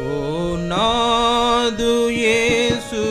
ఓ నాదు యేసు